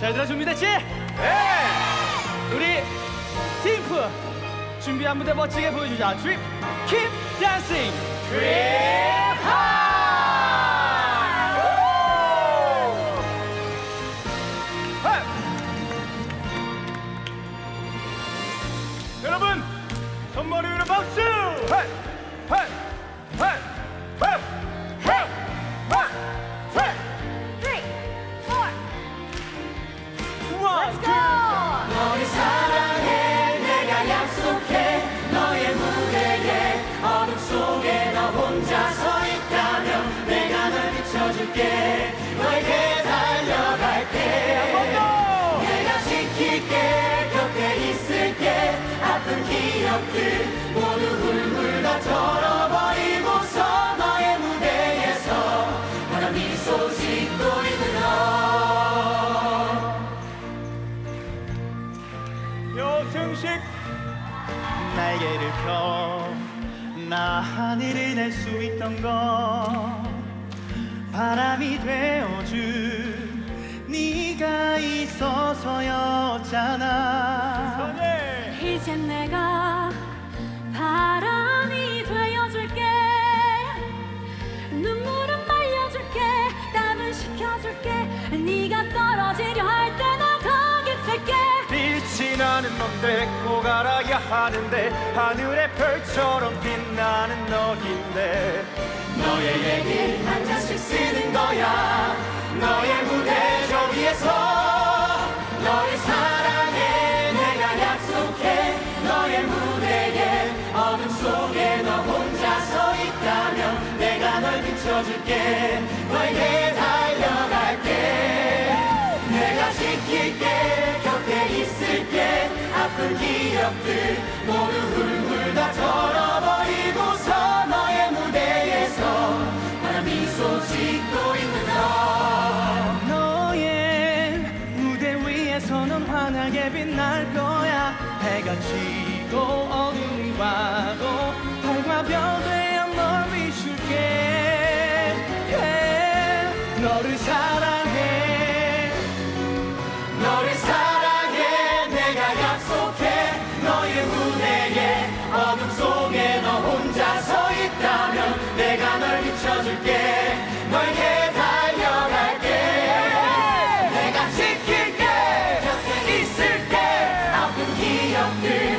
자 얘들아 준비됐지? 네! 우리 팀프 준비한 무대 멋지게 보여주자 드립 킵 댄싱 드립 하 지킬게 곁에 있을게. 아픈 기억들 모두 훌훌 다 털어버리고서 너의 무대에서 환한 미소 짓고 있는 너 여승식 날개를 펴나 하늘을 날 수 있던 건 바람이 되어준 네가 있어서였잖아 이제 내가 바람이 되어줄게. 눈물은 말려줄게. 땀은 식혀줄게. 네가 떨어지려 할 때 나 거기 있을게. 빛이 나는 넌 데리고 가라야 하는데 하늘의 별처럼 빛나는 너인데. 너의 얘기 한 잔씩 쓰는 거야. 너의 무대 저기에서 널 비춰줄게. 너에게 달려갈게. 내가 지킬게. 곁에 있을게. 아픈 기억들 모두 훌훌 다 털어버리고서 너의 무대에서 환한 미소 짓고 있는 너. 너의 무대 위에서 넌 환하게 빛날 거야. 해가 지고 어둠이 와도 달과 별 너를 사랑해. 너를 사랑해. 내가 약속해. 너의 후에게 어둠 속에 너 혼자 서 있다면 내가 널 비춰줄게. 너에게 달려갈게. 내가 지킬게. 곁에 있을게. 아픈 기억들.